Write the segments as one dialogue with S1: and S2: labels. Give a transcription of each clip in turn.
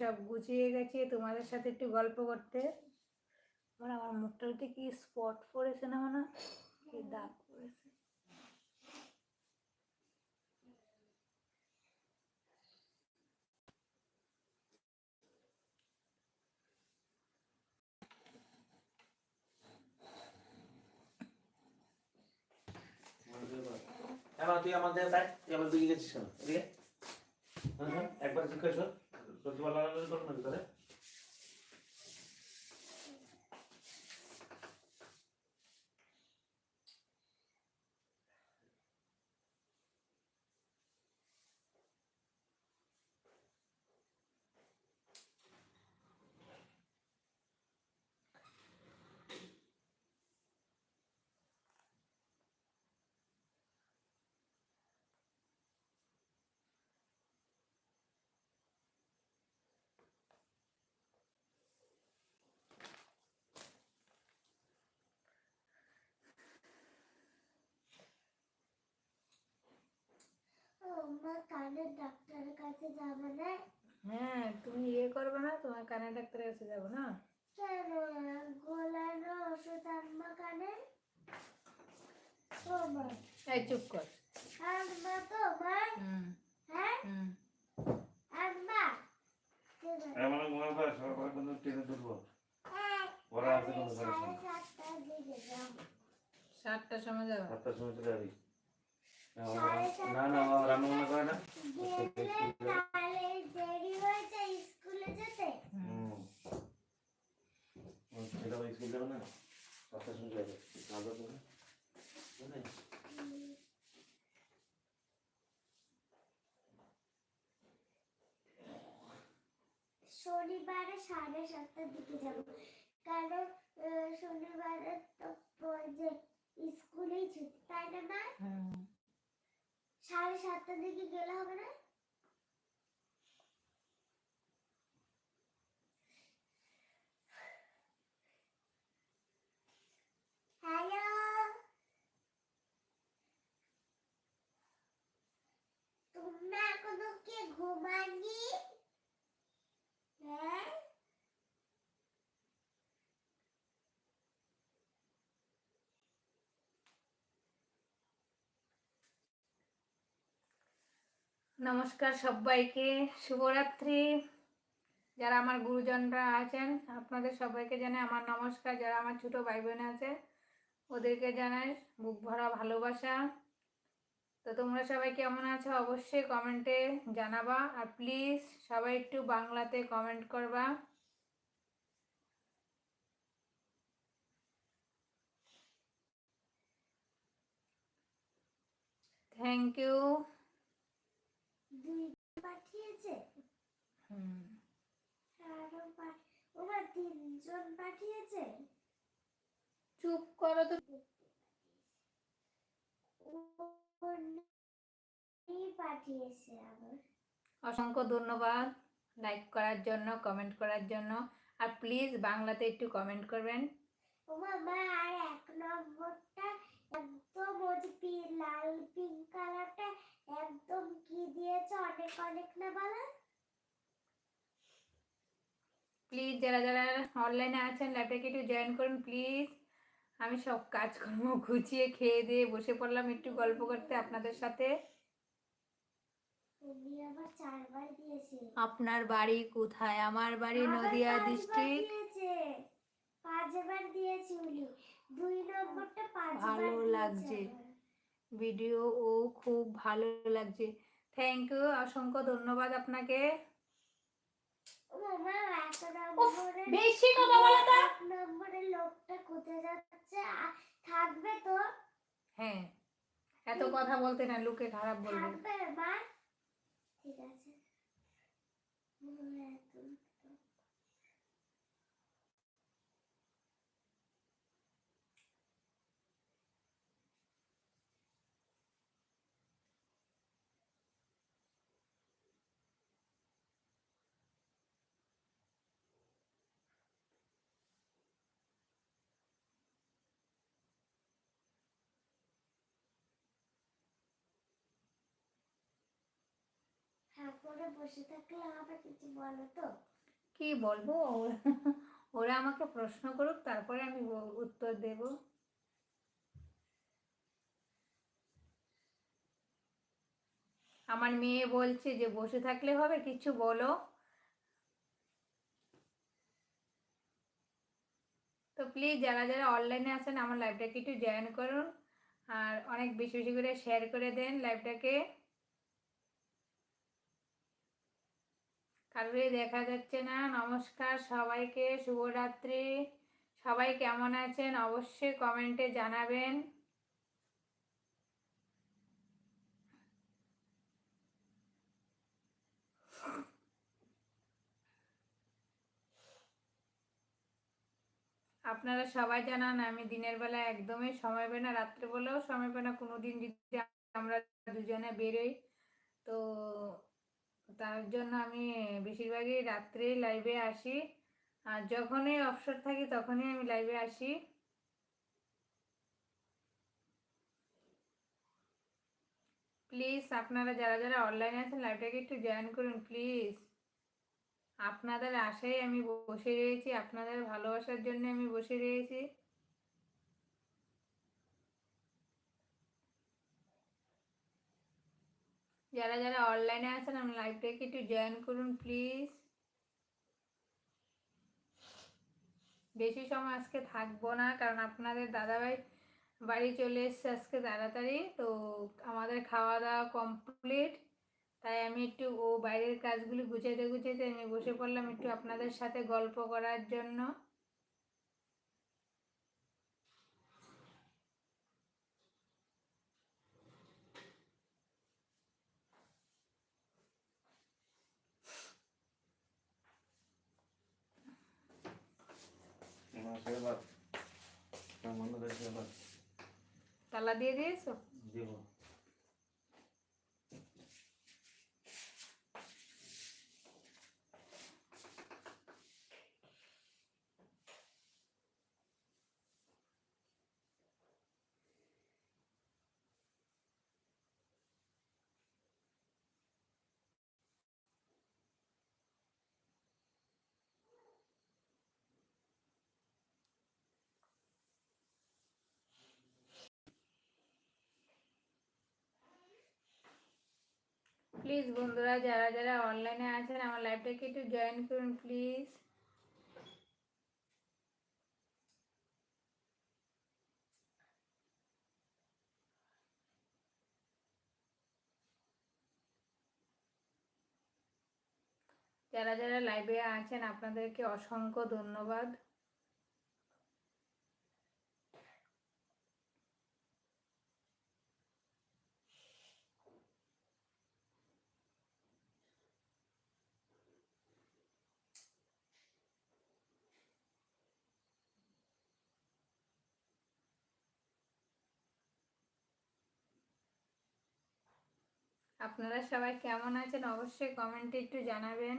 S1: সব গুছিয়ে গেছি তোমাদের সাথে একটু গল্প করতে। আমার আমার মুখটাতে কি স্পট পড়েছে না মানে কি দাগ পড়েছে।
S2: তুই আমার দেহে তাই? তুই আমার দিকে গেছিস হ্যাঁ, হ্যাঁ, একবার জিজ্ঞেস কর তোর কি ভালো লাগল
S3: ডাক্তারের কাছে যাবে না?
S1: হ্যাঁ তুমি ইয়ে করবে না তোমার কানের ডাক্তারের কাছে যাব না?
S3: কেন? গোলার ওষুধ আনবা কানে?
S1: এই চুপ কর।
S3: আনবা তো মা হ্যাঁ? আনবা?
S2: আমার মনে ট্রেনে ওরা আছে কোনো
S3: সাতটার
S1: সাতটার সময় যাব?
S2: সাতটার সময় চলে যাবি না না রান্না বান্না করে না?
S3: স্কুলে
S2: যাবে না?
S3: শনিবারে সাড়ে সাতটার দিকে যাব। কারণ আহ, শনিবারে তো স্কুলেই ছুটি তাই না মা?
S1: হুম।
S3: সাড়ে সাতটার দিকে গেলে হবে না? তোমরা এখনও কি ঘুমাননি হ্যাঁ?
S1: নমস্কার সবাইকে, শুভরাত্রি। যারা আমার গুরুজনরা আছেন, আপনাদের সবাইকে জানাই আমার নমস্কার। যারা আমার ছোট ভাই বোন আছে, ওদেরকে জানাই বুক ভরা ভালোবাসা। তো তোমরা সবাই কেমন আছো? অবশ্যই কমেন্টে জানাবা। আর প্লিজ সবাই একটু বাংলাতে কমেন্ট করবা। Thank
S3: you. পাঠিয়েছে।
S1: হুম।
S3: আরও পা- তিনজন পাঠিয়েছে।
S1: চুপ করো তো।
S3: পাঠিয়েছে আবার।
S1: অসংখ্য ধন্যবাদ লাইক করার জন্য কমেন্ট করার জন্য। আর প্লিজ বাংলাতে একটু কমেন্ট করবেন।
S3: ওমা মা আর এক নম্বরটা একদম ওই লাল পিঙ্ক কালারটা একদম কি দিয়েছে অনেক অনেক না বলা?
S1: প্লিজ যারা যারা অনলাইনে আছেন ল্যাপটপে একটু জয়েন করুন প্লিজ আমি সব কাজকর্ম গুছিয়ে খেয়ে দিয়ে বসে পড়লাম একটু গল্প করতে আপনাদের সাথে। আপনার বাড়ি কোথায়? আমার বাড়ি নদিয়া ডিস্ট্রিক্ট
S3: পাঁচবার দিয়েছে উনি। দুই নম্বরটা পাঁচবার
S1: ভালো লাগছে। ভিডিও ও খুব ভালো লাগছে। থ্যাংক ইউ অসংখ্য ধন্যবাদ আপনাকে। বেশি কথা বলা তা
S3: নম্বরের লোকটা কোথায় যাচ্ছে? থাকবে তো?
S1: হ্যাঁ এত কথা বলতে না লোকে খারাপ বলবে।
S3: থাকবে মা ঠিক আছে। করে বসে থাকলে কিছু বলো তো?
S1: কি বলব? ওরা আমাকে প্রশ্ন করুক, তারপরে আমি উত্তর দেব। আমার মেয়ে বলছে যে, বসে থাকলে হবে, কিছু বলো। তো প্লিজ যারা যারা অনলাইনে আছেন, আমার লাইভটাকে একটু জয়েন করুন। আর অনেক বেশি বেশি করে শেয়ার করে দেন লাইভটাকে কারোরই দেখা যাচ্ছে না। নমস্কার সবাইকে, শুভরাত্রি। সবাই কেমন আছেন? অবশ্যই কমেন্টে জানাবেন। আপনারা সবাই জানান, আমি দিনের বেলা একদমই সময় পাই না, রাত্রে বলেও সময় পাই না। কোনো দিন যদি আমরা দুজনে বেরোই, তো তার জন্য আমি বেশিরভাগই রাত্রেই লাইভে আসি। আর যখনই অবসর থাকি তখনই আমি লাইভে আসি। প্লিজ আপনারা যারা যারা অনলাইনে আছেন লাইভটাকে একটু জয়েন করুন প্লিজ আপনাদের আশায় আমি বসে রয়েছি, আপনাদের ভালোবাসার জন্য আমি বসে রয়েছি। যারা যারা অনলাইনে আছেন আমি লাইভটাকে একটু জয়েন করুন প্লিজ বেশি সময় আজকে থাকব না, কারণ আপনাদের দাদাভাই বাড়ি চলে এসছে আজকে তাড়াতাড়ি, তো আমাদের খাওয়া দাওয়া কমপ্লিট তাই আমি একটু ও বাইরের কাজগুলি গুছাইতে গুছাইতে আমি বসে পড়লাম একটু আপনাদের সাথে গল্প করার জন্য
S2: আমার সেবার মনে করে সেবার
S1: তালা দিয়ে দিয়েছ
S2: দিব
S1: প্লিজ বন্ধুরা, যারা যারা অনলাইনে আছেন, আমার লাইভটাকে একটু জয়েন করুন প্লিজ যারা যারা লাইভে আছেন, আপনাদেরকে অসংখ্য ধন্যবাদ। আপনারা সবাই কেমন আছেন? অবশ্যই কমেন্টে একটু জানাবেন।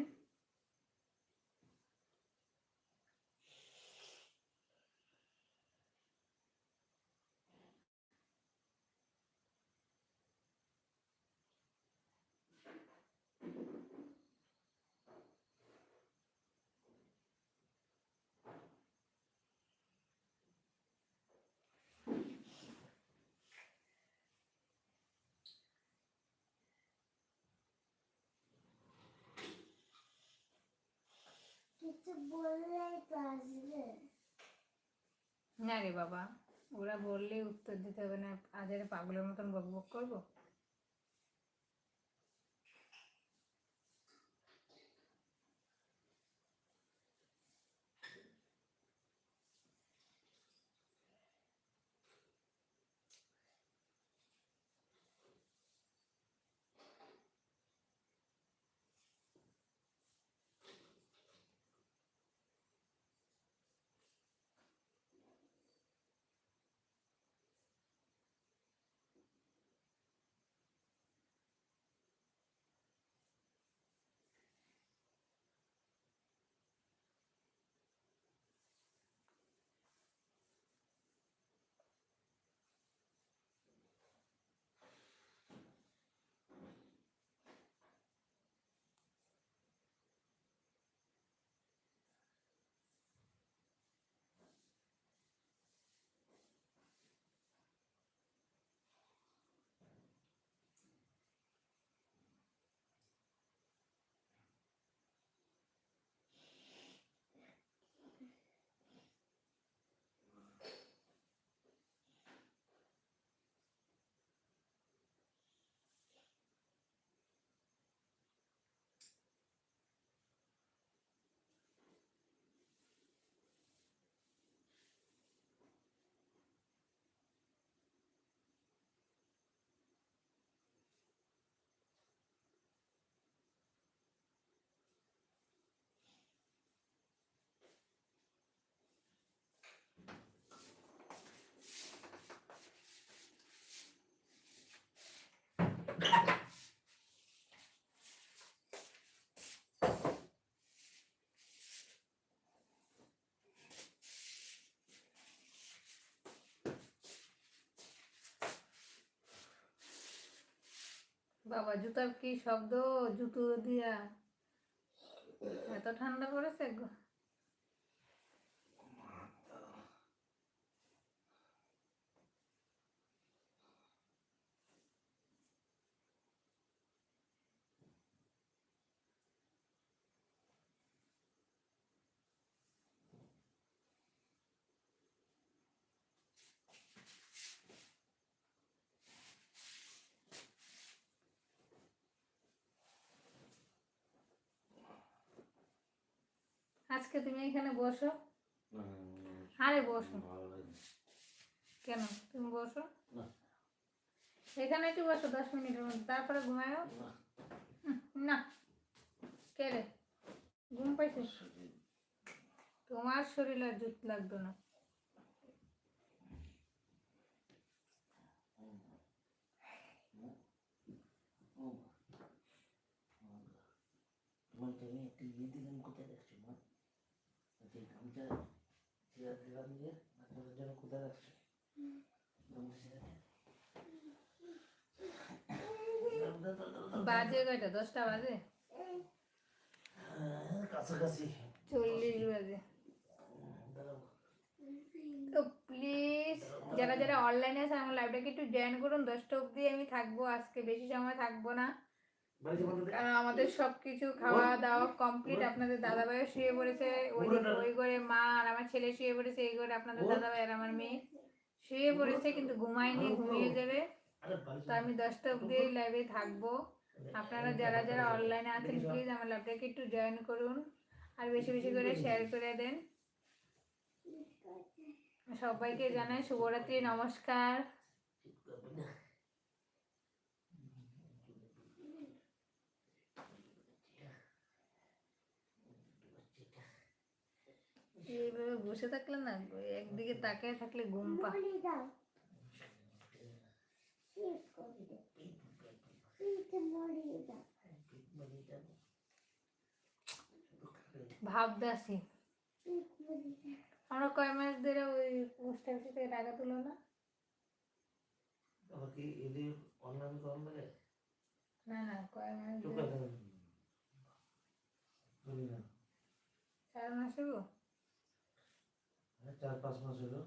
S1: না রে বাবা, ওরা বললে উত্তর দিতে হবে না, আজ পাগলের মতন বকবক বক করব? বাবা জুতার কি শব্দ? জুতো দিয়া এত ঠান্ডা পড়েছে আজকে তুমি এখানে বসো। আরে বসো। কেন? তুমি বসো। এখানে একটু বসো দশ মিনিটের মধ্যে। তারপরে ঘুমায়ও?
S2: না,
S1: কে রে? ঘুম পাইছিস তোমার শরীর জুত লাগবে না।
S2: আমি একটা ইয়ে দিলাম কোথায় রাখছো মা যে গামছা ছেড়ে দিলাম বাচ্চাদের জন্য রাখছো।
S1: বাজে কয়টা? দশটা বাজে?
S2: কাছাকাছি।
S1: চল্লিশ বাজে। তো প্লিজ যারা যারা অনলাইনে আছে আমার লাইভটাকে একটু জয়েন করুন। দশটা অবধি আমি থাকব আজকে বেশি সময় থাকব না। আমাদের সব কিছু খাওয়া দাওয়া কমপ্লিট আপনাদের দাদা ভাইও শুয়ে পড়েছে ওই ওই ঘরে মা আর আমার ছেলে শুয়ে পড়েছে এই ঘরে আপনাদের দাদা ভাই আর আমার মেয়ে শুয়ে পড়েছে কিন্তু ঘুমায়নি ঘুমিয়ে যাবে। তো আমি দশটা অবধি লাইভে থাকব। আপনারা যারা যারা অনলাইনে আছেন প্লিজ আমার লাইভটাকে একটু জয়েন করুন আর বেশি বেশি করে শেয়ার করে দেন। সবাইকে জানাই শুভরাত্রি নমস্কার
S2: ঠিক করবে না।
S1: এইভাবে বসে থাকলে না একদিকে তাকিয়ে থাকলে ঘুম পা ভাবদাসি আমরা কয় মাস ধরে ওই পোস্ট অফিস থেকে টাকা তুলো না? না না কয় মাস চার মাস হব
S2: চার পাঁচ মাস হলো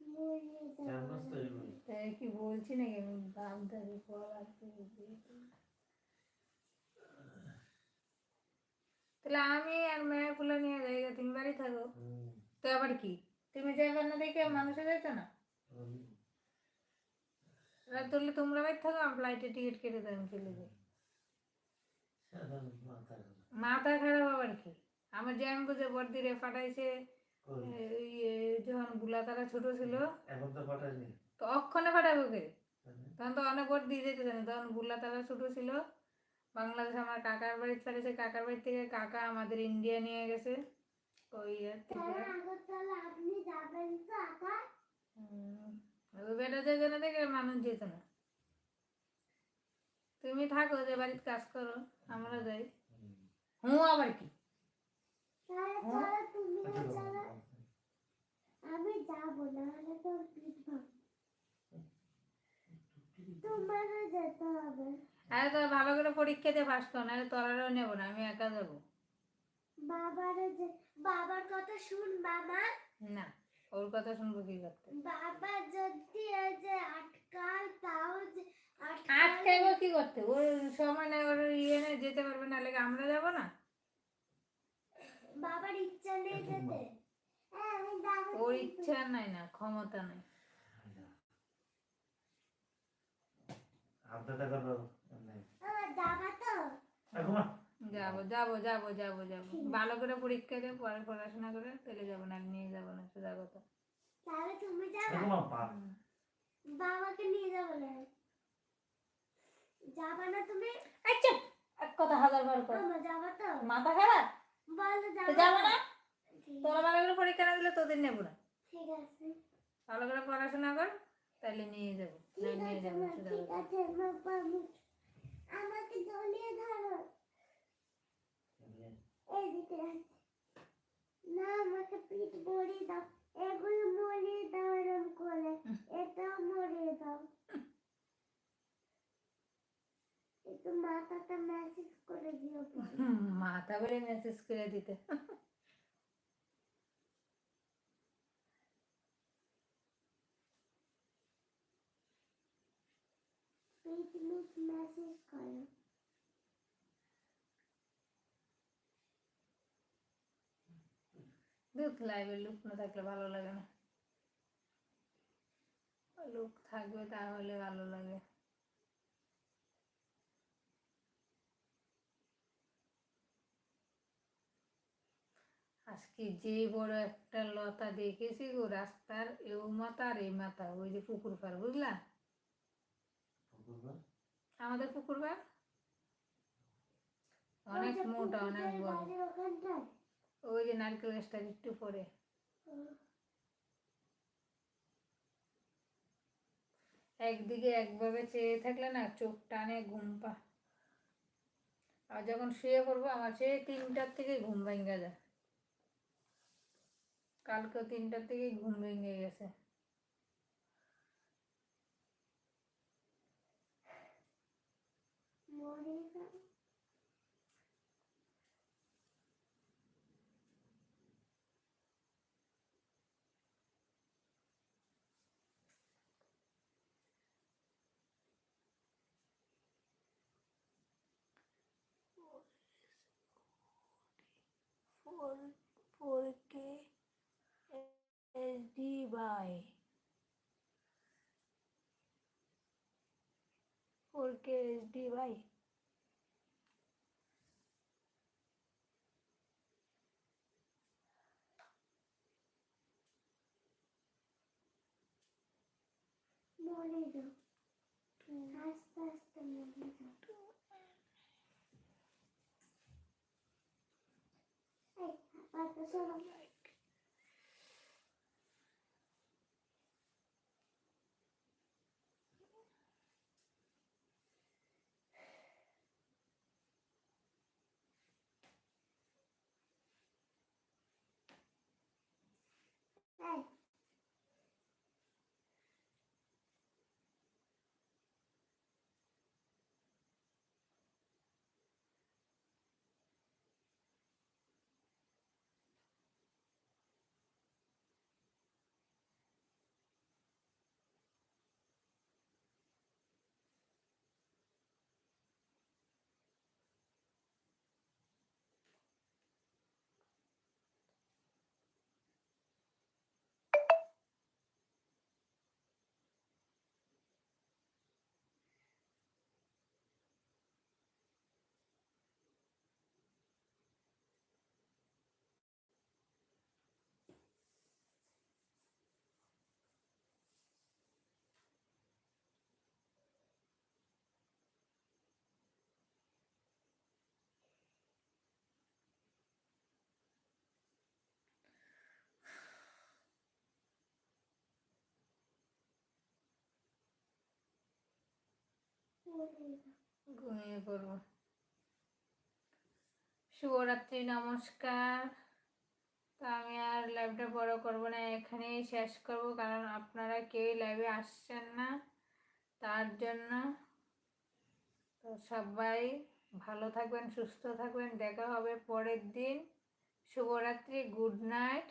S3: মরি
S2: চার
S3: দাও
S2: মাস তো এলোই
S1: তাই কি বলছি নাকি আমি ভাবদাসি ফল আর কি তাহলে আমি আর মেয়ে ফুলে নিয়ে যাই গে, তুমি বাড়ি থাকো
S2: হুম,
S1: তো আবার কি তুমি যাইবার না দেখে মানুষে যাইতো না
S2: হুম,
S1: রাত ধরলে তোমরা বাড়ি থাকো আমি ফ্লাইটে টিকিট কেটে দেয় আমি চলে যাই
S2: সাধারণ মাথা গেল।
S1: খারাপ আবার কি? আমার জ্যাম বুঝে বর্দিরে? এই এ, যখন বুলা তারা ছোট ছিল।
S2: এখন তো পাঠায়নি
S1: তো অক্ষণে ফাটাবো কে? তখন তো অনেক বড় দিয়ে যেতে জানি। তখন বুল্লা তারা ছোট ছিল। বাংলাদেশ আমার কাকার বাড়ি ছাড়েছে কাকার বাড়ি থেকে কাকা আমাদের ইন্ডিয়া নিয়ে গেছে। ওই ইয়ে থেকে।
S3: তাহলে আগরতলা আপনি যাবেন তো
S1: ওই বেটা যেত না দেখে মানুষ যেত না। তুমি থাকো যে বাড়িতে কাজ করো আমরা যাই।
S2: হুম।
S1: আবার কি
S3: তাহলে? চলো তুমিও চলো আমি যাব না হলে তোর পিঠ তোমারও যেতে হবে
S1: আরে তো ভালো করে পরীক্ষা দিয়ে পাস কর নাহলে তোরারও নেব না আমি একা যাব
S3: বাবারও যে বাবার কথা শুন বাবা
S1: না ওর কথা শুনব কি করতে
S3: বাবা যদি এই যে আটকায় তাও যে
S1: কি করতে? ওর সময় নেই ওর ইয়ে নেই যেতে পারবে না লেগে আমরা যাব না?
S3: বাবার ইচ্ছা নেই যেতে। হ্যাঁ
S1: ওর ইচ্ছা নাই না ক্ষমতা নাই।
S3: যাবা
S1: যাব যাব যাব যাব ভালো করে পরীক্ষা দিয়ে পরে পড়াশোনা করে তাহলে যাব না নিয়ে যাব না সোজা কথা।
S3: তাহলে তুমি যাবা। বাবাকে নিয়ে যাব না। যাবা না তুমি?
S1: আচ্ছা এক কথা হাজার বার কর
S3: যাবা তো।
S1: মাথা খারাপ?
S3: বলো যাবা
S1: না? তোরা ভালো করে পরীক্ষা না দিলে তোদের নেব না।
S3: ঠিক আছে।
S1: ভালো করে পড়াশোনা কর তাহলে নিয়ে যাব। না নিয়ে যাব
S3: ঠিক আছে আমাকে জড়িয়ে ধরো। এইদিকে না আমাকে পিঠ মরিয়ে দাও। এগুলো মরিয়ে দাও এরম করে এটাও মরিয়ে মাথাটা মেসেজ করে দিও
S1: মাথা বলে মেসেজ করে দিতে
S3: মেসেজ করো
S1: দুধ লাইভে লুক না থাকলে ভালো লাগে না লুক থাকবে তাহলে ভালো লাগে আজকে যে বড় একটা লতা দেখেছি গো রাস্তার এও মাথা আর এই মাথা ওই যে পুকুর পার বুঝলা আমাদের পুকুর পার অনেক মোটা অনেক বড়। ওই যে নারকেল গাছটা একটু পরে। একদিকে একভাবে চেয়ে থাকলে না চোখ টানে ঘুম পা। আর যখন শুয়ে পড়ব আমার সেই তিনটার থেকে ঘুম ভেঙে যায়। কালকে তিনটার থেকেই ঘুম ভেঙে গেছে
S3: মরে গেল
S1: four four K S D by four K S D by
S3: মরে যাও আস্তে আস্তে মরে যাও এই আপাতত
S1: ঘুমিয়ে পড়ব। শুভরাত্রি, নমস্কার। তো আমি আর লাইভটা বড় করব না, এখানেই শেষ করব, কারণ আপনারা কেউই লাইভে আসছেন না তার জন্য। তো সবাই ভালো থাকবেন, সুস্থ থাকবেন, দেখা হবে পরের দিন। শুভরাত্রি গুড নাইট